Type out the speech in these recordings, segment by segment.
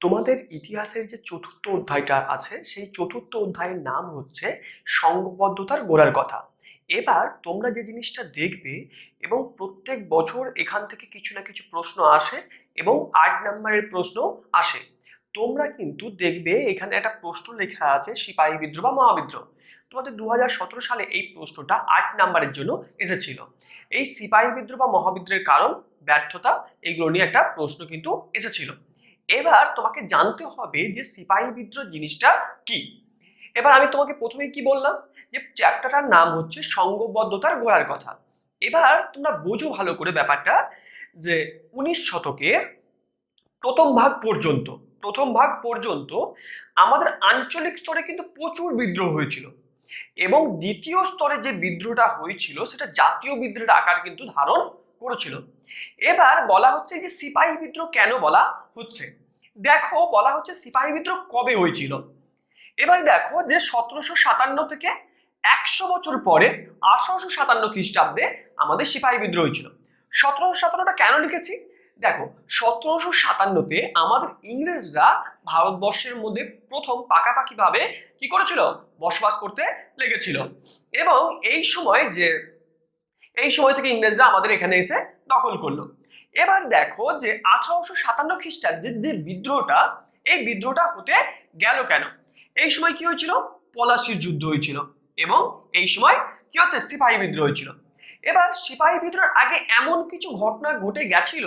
তোমাদের ইতিহাসের যে চতুর্থ অধ্যায়টা আছে, সেই চতুর্থ অধ্যায়ের নাম হচ্ছে সংঘবদ্ধতার গোড়ার কথা। এবার তোমরা যে জিনিসটা দেখবে এবং প্রত্যেক বছর এখান থেকে কিছু না কিছু প্রশ্ন আসে এবং আট নাম্বারের প্রশ্ন আসে। তোমরা কিন্তু দেখবে এখানে একটা প্রশ্ন লেখা আছে, সিপাহী বিদ্রোহ বা মহাবিদ্রোহ। তোমাদের দু হাজার সতেরো সালে এই প্রশ্নটা আট নাম্বারের জন্য এসেছিল। এই সিপাহী বিদ্রোহ বা মহাবিদ্রোহের কারণ, ব্যর্থতা এইগুলো নিয়ে একটা প্রশ্ন কিন্তু এসেছিল। এবার তোমাকে জানতে হবে যে সিপাহী বিদ্রোহ জিনিসটা কি? এবার আমি তোমাকে প্রথমে কি বললাম? যে চ্যাপ্টারটার নাম হচ্ছে সংঘবদ্ধতার গোড়ার কথা। এবার তোমরা বোঝো ভালো করে ব্যাপারটা যে উনিশ শতকের প্রথম ভাগ পর্যন্ত, প্রথম ভাগ পর্যন্ত আমাদের আঞ্চলিক স্তরে কিন্তু প্রচুর বিদ্রোহ হয়েছিল এবং দ্বিতীয় স্তরে যে বিদ্রোহটা হয়েছিল সেটা জাতীয় বিদ্রোহের আকার কিন্তু ধারণ করেছিল এবার বলা হচ্ছে যে সিপাহী বিদ্রোহ কেন বলা হচ্ছে? দেখো, বলা হচ্ছে সিপাহী বিদ্রোহ কবে হয়েছিল? এবার দেখো যে সতেরোশো সাতান্ন থেকে একশো বছর পরে আঠারোশো সাতান্ন খ্রিস্টাব্দে আমাদের সিপাহী বিদ্রোহ হয়েছিল। সতেরোশো সাতান্নটা কেন লিখেছি? দেখো, সতেরোশো সাতান্নতে আমাদের ইংরেজরা ভারতবর্ষের মধ্যে প্রথম পাকাপাকিভাবে কি করেছিল? বসবাস করতে লেগেছিল। এবং এই সময় যে এই সময় থেকে ইংরেজরা আমাদের এখানে এসে দখল করল। এবার দেখো যে আঠারোশো সাতান্ন খ্রিস্টাব্দের যে বিদ্রোহটা, এই বিদ্রোহটা হতে গেল কেন? এই সময় কি হয়েছিল? পলাশির যুদ্ধ হয়েছিল এবং এই সময় কি হচ্ছে? সিপাহী বিদ্রোহ হয়েছিল। এবার সিপাহী বিদ্রোহের আগে এমন কিছু ঘটনা ঘটে গেছিল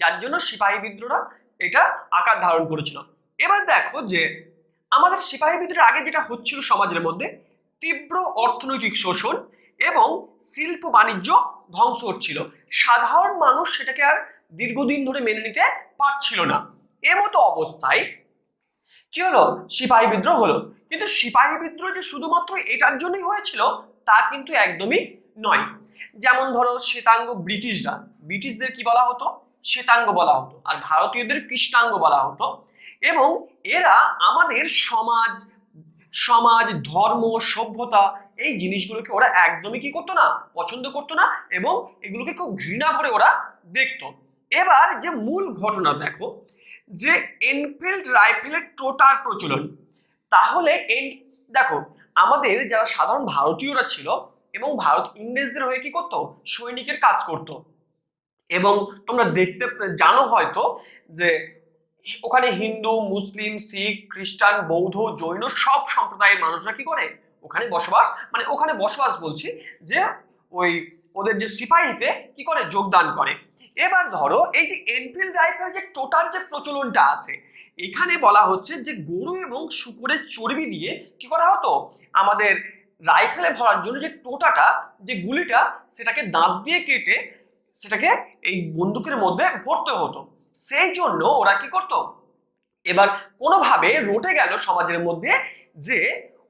যার জন্য সিপাহী বিদ্রোহটা এটা আকার ধারণ করেছিল। এবার দেখো যে আমাদের সিপাহী বিদ্রোহের আগে যেটা হচ্ছিল সমাজের মধ্যে তীব্র অর্থনৈতিক শোষণ এবং শিল্প বাণিজ্য ধ্বংস হচ্ছিল। সাধারণ মানুষ সেটাকে আর দীর্ঘদিন ধরে মেনে নিতে পারছিল না। এমতো অবস্থায় কি হলো? সিপাহী বিদ্রোহ হলো। কিন্তু সিপাহী বিদ্রোহ যে শুধুমাত্র এটার জন্যই হয়েছিল, তা কিন্তু একদমই নয়। যেমন ধরো শ্বেতাঙ্গ ব্রিটিশরা, ব্রিটিশদের কি বলা হতো? শ্বেতাঙ্গ বলা হতো। আর ভারতীয়দের কৃষ্ণাঙ্গ বলা হতো। এবং এরা আমাদের সমাজ সমাজ, ধর্ম, সভ্যতা এই জিনিসগুলোকে ওরা একদমই কি করতো না, পছন্দ করতো না এবং এগুলোকে খুব ঘৃণা করে ওরা দেখতো। এবার যে মূল ঘটনা দেখো, যে এনফিল্ড রাইফেলের টোটার প্রচলন, তাহলে এন, দেখো, আমাদের যারা সাধারণ ভারতীয়রা ছিল এবং ভারত ইংরেজদের হয়ে কি করতো, সৈনিকের কাজ করতো। এবং তোমরা দেখতে, জানো হয়তো যে ওখানে হিন্দু, মুসলিম, শিখ, খ্রিস্টান, বৌদ্ধ, জৈন সব সম্প্রদায়ের মানুষরা কি করে ওখানে বসবাস মানে ওখানে বসবাস বলছি যে ওই ওদের যে সিপাহীতে কি করে? যোগদান করে। এবার ধরো এই যে এনফিল্ড রাইফেল যে টোটাল যে প্রচলনটা আছে, এখানে বলা হচ্ছে যে গরু এবং শুকুরের চর্বি দিয়ে কি করা হতো? আমাদের রাইফেলে ভরার জন্য যে টোটাটা, যে গুলিটা, সেটাকে দাঁত দিয়ে কেটে সেটাকে এই বন্দুকের মধ্যে ভরতে হতো। সেই জন্য ওরা কি করতো? এবার কোনোভাবে রটে গেল সমাজের মধ্যে যে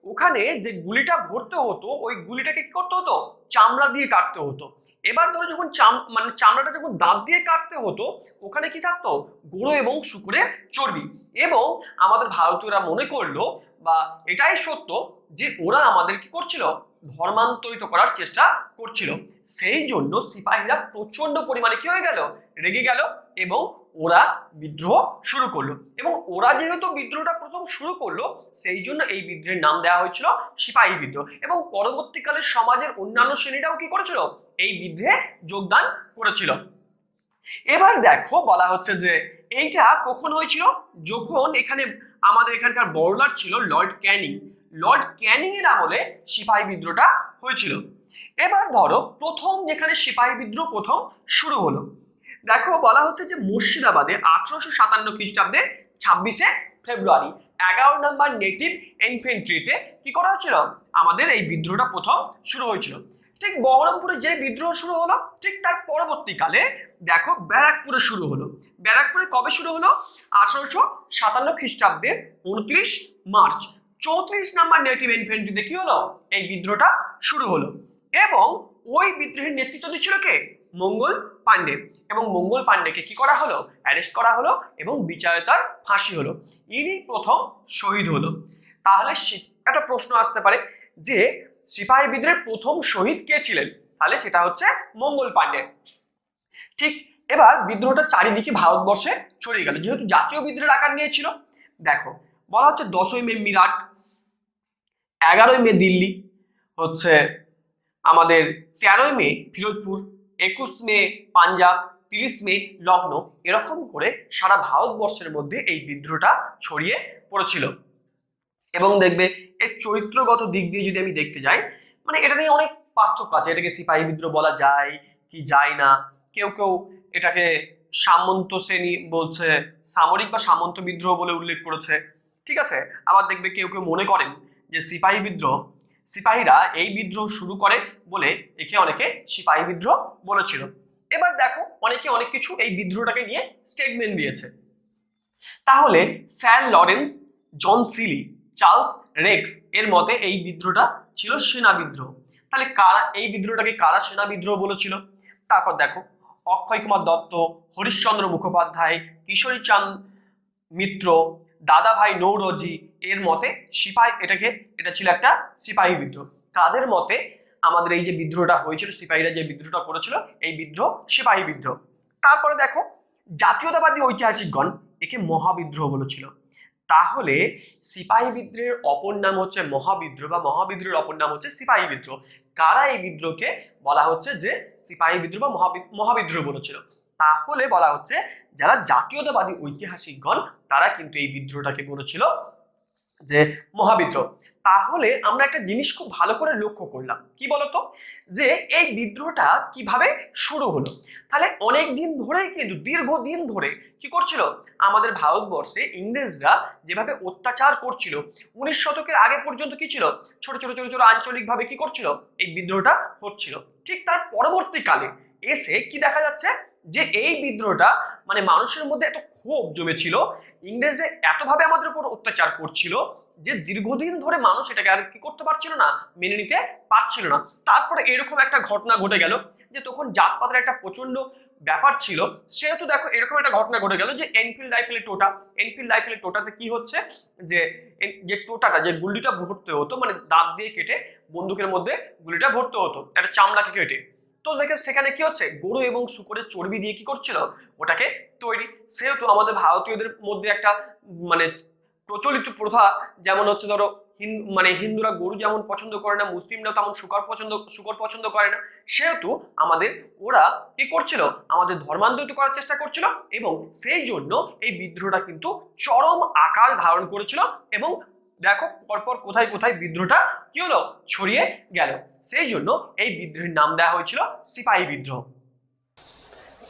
ওখানে যে গুলিটা ভরতে হতো, ওই গুলিটাকে কি করতে হতো? চামড়া দিয়ে কাটতে হতো। এবার ধরো যখন চাম মানে চামড়াটা যখন দাঁত দিয়ে কাটতে হতো, ওখানে কি থাকতো? গরু এবং শুকুরের চর্বি। এবং আমাদের ভারতীয়রা মনে করল, বা এটাই সত্য, যে ওরা আমাদের কি করছিল? ধর্মান্তরিত করার চেষ্টা করছিল। সেই জন্য সিপাহীরা প্রচণ্ড পরিমাণে কি হয়ে গেল? রেগে গেল এবং ওরা বিদ্রোহ শুরু করল। এবং ওরা যেহেতু বিদ্রোহটা প্রথম শুরু করল, সেই জন্য এই বিদ্রোহের নাম দেওয়া হয়েছিল সিপাহী বিদ্রোহ। এবং পরবর্তীকালে সমাজের অন্যান্য শ্রেণীরাও কি করেছিল? এই বিদ্রোহে যোগদান করেছিল। এবার দেখো, বলা হচ্ছে যে এইটা কখন হয়েছিল? যখন এখানে আমাদের এখানকার বড়লাট ছিল লর্ড ক্যানিং। লর্ড ক্যানিং এর আমলে সিপাহী বিদ্রোহটা হয়েছিল। এবার ধরো, প্রথম যেখানে সিপাহী বিদ্রোহ প্রথম শুরু হলো দেখো বলা হচ্ছে যে মুর্শিদাবাদে আঠারোশো সাতান্ন খ্রিস্টাব্দে ছাব্বিশে ফেব্রুয়ারি, এগারো নম্বর নেটিভ ইনফেন্ট্রিতে কি করা হয়েছিল? আমাদের এই বিদ্রোহটা প্রথম শুরু হয়েছিল। ঠিক বহরমপুরে যে বিদ্রোহ শুরু হলো, ঠিক তার পরবর্তীকালে দেখো ব্যারাকপুরে শুরু হলো। ব্যারাকপুরে কবে শুরু হলো? আঠারোশো সাতান্ন খ্রিস্টাব্দের উনত্রিশ মার্চ। চৌত্রিশ নাম্বার নেটিভ ইনফেন্ট্রিতে কি হলো? এই বিদ্রোহটা শুরু হলো। এবং ওই বিদ্রোহের নেতৃত্ব দিচ্ছিল কে? মঙ্গল পাণ্ডে এবং মঙ্গল পাণ্ডেকে কি করা হলো? অ্যারেস্ট করা হলো এবং বিচারে তার ফাঁসি হলো। ইনি প্রথম শহীদ হলো। তাহলে একটা প্রশ্ন আসতে পারে যে সিপাহী বিদ্রোহের প্রথম শহীদ কে ছিলেন? তাহলে সেটা হচ্ছে মঙ্গল পাণ্ডে। ঠিক এবার বিদ্রোহটা চারিদিকে ভারতবর্ষে ছড়িয়ে গেল। যেহেতু জাতীয় বিদ্রোহের আকার নিয়েছিল, দেখো, বলা হচ্ছে দশই মে মিরাট, এগারোই মে দিল্লি, হচ্ছে আমাদের তেরোই মে ফিরোজপুর একুশ মে, পাঞ্জাব, তিরিশ মে লখনৌ এরকম করে সারা ভারতবর্ষের মধ্যে এই বিদ্রোহটা ছড়িয়ে পড়েছিল। এবং দেখবে এর চরিত্রগত দিক দিয়ে যদি আমি দেখতে যাই মানে এটা নিয়ে অনেক পার্থক্য আছে। এটাকে সিপাহী বিদ্রোহ বলা যায়, কি যায় না। কেউ কেউ এটাকে সামন্ত শ্রেণি বলছে, সামরিক বা সামন্ত বিদ্রোহ বলে উল্লেখ করেছে। ঠিক আছে? আবার দেখবে কেউ কেউ মনে করেন যে সিপাহী বিদ্রোহ সিপাহীরা এই বিদ্রোহ শুরু করে বলে একে অনেকে সিপাহী বিদ্রোহ বলেছিল। এবার দেখো, অনেকে অনেক কিছু এই বিদ্রোহটাকে নিয়ে স্টেটমেন্ট দিয়েছে। তাহলে sir Lawrence, John Seeley, Charles Rex এর মতে এই বিদ্রোহটা ছিল সেনা বিদ্রোহ। তাহলে কারা, এই বিদ্রোহটাকে কারা সেনা বিদ্রোহ বলেছিল? তারপর দেখো, অক্ষয় কুমার দত্ত, হরিশ্চন্দ্র মুখোপাধ্যায়, কিশোরী চাঁদ মিত্র, দাদাভাই নৌরজি এর মতে সিপাহী এটাকে, এটা ছিল একটা সিপাহী বিদ্রোহ। কাদের মতে আমাদের এই যে বিদ্রোহটা হয়েছিল, সিপাহীরা যে বিদ্রোহটা করেছিল, এই বিদ্রোহ সিপাহী বিদ্রোহ। তারপরে দেখো, জাতীয়তাবাদী ঐতিহাসিকগণ একে মহাবিদ্রোহ বলেছিল। তাহলে সিপাহী বিদ্রোহের অপর নাম হচ্ছে মহাবিদ্রোহ বা মহাবিদ্রোহের অপর নাম হচ্ছে সিপাহী বিদ্রোহ। কারা এই বিদ্রোহকে বলা হচ্ছে যে সিপাহী বিদ্রোহ বা মহাবি- মহাবিদ্রোহ বলেছিল? তাহলে বলা হচ্ছে যারা জাতীয়তাবাদী ঐতিহাসিকগণ, তারা কিন্তু এই বিদ্রোহটাকে বলেছিল যে মহাবিদ্রোহ। তাহলে আমরা একটা জিনিস খুব ভালো করে লক্ষ্য করলাম। কি বলতো? যে এই বিদ্রোহটা কীভাবে শুরু হলো? তাহলে অনেক দিন ধরেই কিন্তু, দীর্ঘদিন ধরে কি করছিল? আমাদের ভারতবর্ষে ইংরেজরা যেভাবে অত্যাচার করছিল, উনিশ শতকের আগে পর্যন্ত কি ছিল? ছোট ছোট ছোট ছোট আঞ্চলিকভাবে কি করছিল? এই বিদ্রোহটা হচ্ছিল। ঠিক তার পরবর্তীকালে এসে কি দেখা যাচ্ছে? যে এই বিদ্রোহটা মানে মানুষের মধ্যে এত ক্ষোভ জমেছিল, ইংরেজরা এতভাবে আমাদের উপর অত্যাচার করছিল যে দীর্ঘদিন ধরে মানুষ এটাকে আর কি করতে পারছিল না, মেনে নিতে পারছিল না। তারপরে এরকম একটা ঘটনা ঘটে গেল যে তখন জাতপাতের একটা প্রচণ্ড ব্যাপার ছিল। সেহেতু দেখো এরকম একটা ঘটনা ঘটে গেল যে এনফিল্ড রাইফেলের টোটা এনফিল্ড রাইফেলের টোটাতে কি হচ্ছে যে যে টোটাটা, যে গুলিটা ভরতে হতো মানে দাঁত দিয়ে কেটে বন্দুকের মধ্যে গুলিটা ভরতে হতো, একটা চামড়াকে কেটে। তো দেখে সেখানে কি হচ্ছে? গরু এবং শুকরের চর্বি দিয়ে কি করছিল? ওটাকে তৈরি। সেহেতু আমাদের ভারতীয়দের মধ্যে একটা মানে প্রচলিত প্রথা যেমন হচ্ছে ধরো হিন্দু মানে হিন্দুরা গরু যেমন পছন্দ করে না মুসলিমরা তেমন শুকর পছন্দ শুকর পছন্দ করে না। সেহেতু আমাদের, ওরা কি করছিল? আমাদের ধর্মান্তরিত করার চেষ্টা করছিল এবং সেই জন্য এই বিদ্রোহটা কিন্তু চরম আকার ধারণ করেছিল এবং দেখো পরপর কোথায় কোথায় বিদ্রোহটা কি হলো? ছড়িয়ে গেল। সেই জন্য এই বিদ্রোহের নাম দেওয়া হয়েছিল সিপাহী বিদ্রোহ।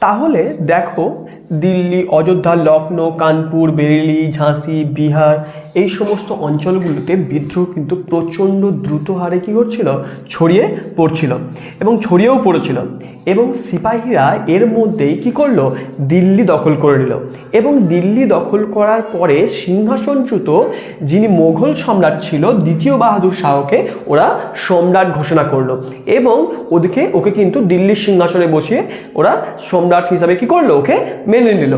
তাহলে দেখো, দিল্লি, অযোধ্যা, লখনৌ, কানপুর, বেরেলি, ঝাঁসি, বিহার, এই সমস্ত অঞ্চলগুলোতে বিদ্রোহ কিন্তু প্রচণ্ড দ্রুত হারে কী করছিল ছড়িয়ে পড়ছিল এবং ছড়িয়েও পড়েছিল। এবং সিপাহীরা এর মধ্যেই কি করল? দিল্লি দখল করে নিল। এবং দিল্লি দখল করার পরে সিংহাসনচ্যুত যিনি মোঘল সম্রাট ছিল, দ্বিতীয় বাহাদুর শাহকে ওরা সম্রাট ঘোষণা করল। এবং ওদিকে ওকে কিন্তু দিল্লির সিংহাসনে বসিয়ে ওরা সম্রাট হিসাবে কি করল? ওকে মেনে নিল।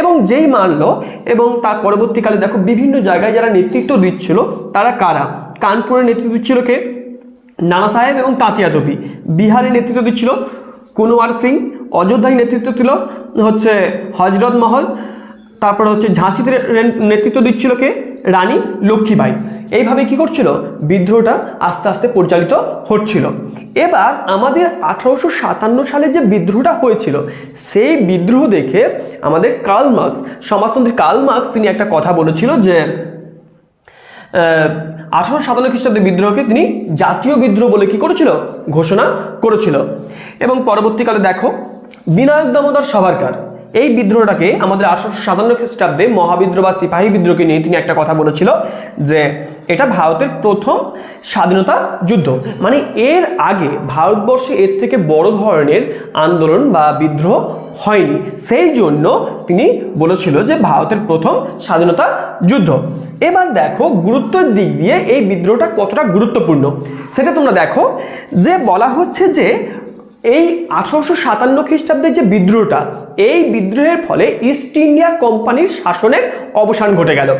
এবং যেই মানলো এবং তার পরবর্তীকালে দেখো বিভিন্ন জায়গায় যারা নেতৃত্ব দিচ্ছিল, তারা কারা? কানপুরের নেতৃত্ব দিচ্ছিল কে? নানা সাহেব এবং তাঁতিয়া দেবী। বিহারের নেতৃত্ব দিচ্ছিল কুনওয়ার সিং, অযোধ্যায় নেতৃত্ব দিল হচ্ছে হজরত মহল, তারপরে হচ্ছে ঝাঁসিতে নেতৃত্ব দিচ্ছিল কে? রানী লক্ষ্মীবাই এইভাবে কি করছিল? বিদ্রোহটা আস্তে আস্তে পরিচালিত হচ্ছিল। এবার আমাদের আঠারোশো সাতান্ন সালে যে বিদ্রোহটা হয়েছিল, সেই বিদ্রোহ দেখে আমাদের কার্ল মার্কস, সমাজতন্ত্রী কার্ল মার্কস তিনি একটা কথা বলেছিল যে আঠারোশো সাতান্ন খ্রিস্টাব্দে বিদ্রোহকে তিনি জাতীয় বিদ্রোহ বলে কি করেছিল? ঘোষণা করেছিল। এবং পরবর্তীকালে দেখো, বিনায়ক দামোদর সভারকার এই বিদ্রোহটাকে আমাদের আঠারোশো সাতান্ন খ্রিস্টাব্দে মহাবিদ্রোহ বা সিপাহী বিদ্রোহকে নিয়ে তিনি একটা কথা বলেছিল যে এটা ভারতের প্রথম স্বাধীনতা যুদ্ধ। মানে এর আগে ভারতবর্ষে এর থেকে বড় ধরনের আন্দোলন বা বিদ্রোহ হয়নি। সেই জন্য তিনি বলেছিল যে ভারতের প্রথম স্বাধীনতা যুদ্ধ। এবার দেখো গুরুত্বের দিক দিয়ে এই বিদ্রোহটা কতটা গুরুত্বপূর্ণ। সেটা তোমরা দেখো যে বলা হচ্ছে যে এই আঠারোশো সাতান্ন খ্রিস্টাব্দের যে বিদ্রোহটা, এই বিদ্রোহের ফলে ইস্ট ইন্ডিয়া কোম্পানির শাসনের অবসান ঘটে গেল।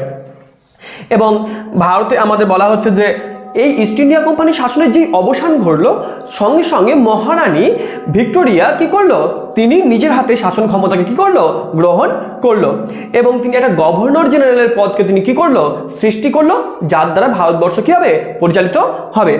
এবং ভারতে আমাদের বলা হচ্ছে যে এই ইস্ট ইন্ডিয়া কোম্পানি শাসনের যে অবসান ঘটলো, সঙ্গে সঙ্গে মহারানী ভিক্টোরিয়া কি করল? তিনি নিজের হাতে শাসন ক্ষমতাকে কি করল? গ্রহণ করল। এবং তিনি একটা গভর্নর জেনারেলের পদকে তিনি কি করল? সৃষ্টি করল, যার দ্বারা ভারতবর্ষ কি হবে? পরিচালিত হবে।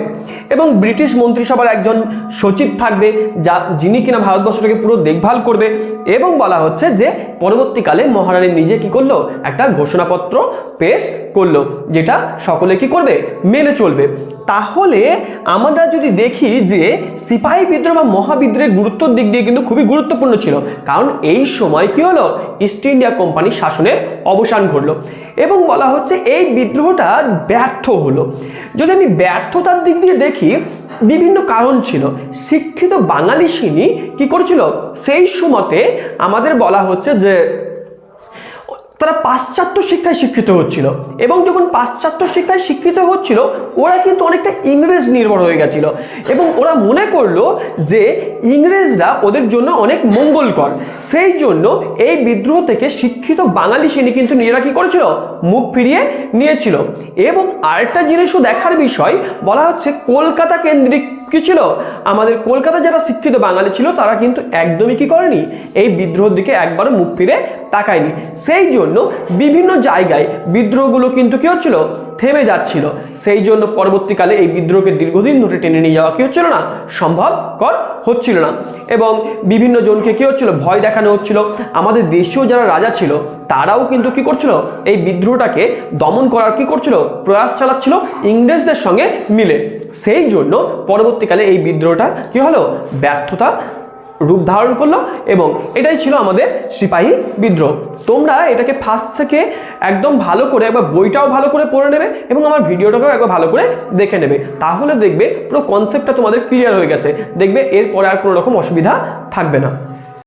এবং ব্রিটিশ মন্ত্রিসভার একজন সচিব থাকবে, যা, যিনি কিনা ভারতবর্ষটাকে পুরো দেখভাল করবে। এবং বলা হচ্ছে যে, পরবর্তীকালে মহারানী নিজে কি করল? একটা ঘোষণাপত্র পেশ করল, যেটা সকলে কি করবে? মেনে চলবে। তাহলে আমরা যদি দেখি যে সিপাহী বিদ্রোহ বা মহাবিদ্রোহের গুরুত্বর দিক দিয়ে কিন্তু খুবই গুরুত্বপূর্ণ ছিল। কারণ এই সময় কি হলো? ইস্ট ইন্ডিয়া কোম্পানির শাসনের অবসান ঘটলো এবং বলা হচ্ছে এই বিদ্রোহটা ব্যর্থ হলো। যদি আমি ব্যর্থতার দিক দিয়ে দেখি, বিভিন্ন কারণ ছিল। শিক্ষিত বাঙালি সিনি কি করেছিল? সেই সময়তে আমাদের বলা হচ্ছে যে তারা পাশ্চাত্য শিক্ষায় শিক্ষিত হচ্ছিল। এবং যখন পাশ্চাত্য শিক্ষায় শিক্ষিত হচ্ছিল, ওরা কিন্তু অনেকটা ইংরেজ নির্ভর হয়ে গেছিল। এবং ওরা মনে করল যে ইংরেজরা ওদের জন্য অনেক মঙ্গলকর। সেই জন্য এই বিদ্রোহ থেকে শিক্ষিত বাঙালি শ্রেণি কিন্তু নিজেরা কি করেছিল? মুখ ফিরিয়ে নিয়েছিল। এবং আরেকটা জিনিসও দেখার বিষয়, বলা হচ্ছে কলকাতা কেন্দ্রিক কি ছিল? আমাদের কলকাতা যারা শিক্ষিত বাঙালি ছিল, তারা কিন্তু একদমই কি করেনি? এই বিদ্রোহের দিকে একবারও মুখ ফিরে তাকায়নি। সেই জন্য বিভিন্ন জায়গায় বিদ্রোহগুলো কিন্তু কি হচ্ছিল? থেমে যাচ্ছিল। সেই জন্য পরবর্তীকালে এই বিদ্রোহকে দীর্ঘদিন ধরে টেনে নিয়ে যাওয়া কি হচ্ছিল না? সম্ভবকর হচ্ছিল না। এবং বিভিন্ন জনকে কি হচ্ছিল? ভয় দেখানো হচ্ছিল। আমাদের দেশীয় যারা রাজা ছিল, তারাও কিন্তু কি করছিল? এই বিদ্রোহটাকে দমন করার কি করছিল? প্রয়াস চালাচ্ছিল ইংরেজদের সঙ্গে মিলে। সেই জন্য পরবর্তীকালে এই বিদ্রোহটা কি হলো? ব্যর্থতা রূপ ধারণ করল এবং এটাই ছিল আমাদের সিপাহী বিদ্রোহ। তোমরা এটাকে ফার্স্ট থেকে একদম ভালো করে একবার বইটাও ভালো করে পড়ে নেবে এবং আমার ভিডিওটাকেও একবার ভালো করে দেখে নেবে। তাহলে দেখবে পুরো কনসেপ্টটা তোমাদের ক্লিয়ার হয়ে গেছে। দেখবে এরপরে আর কোনো রকম অসুবিধা থাকবে না।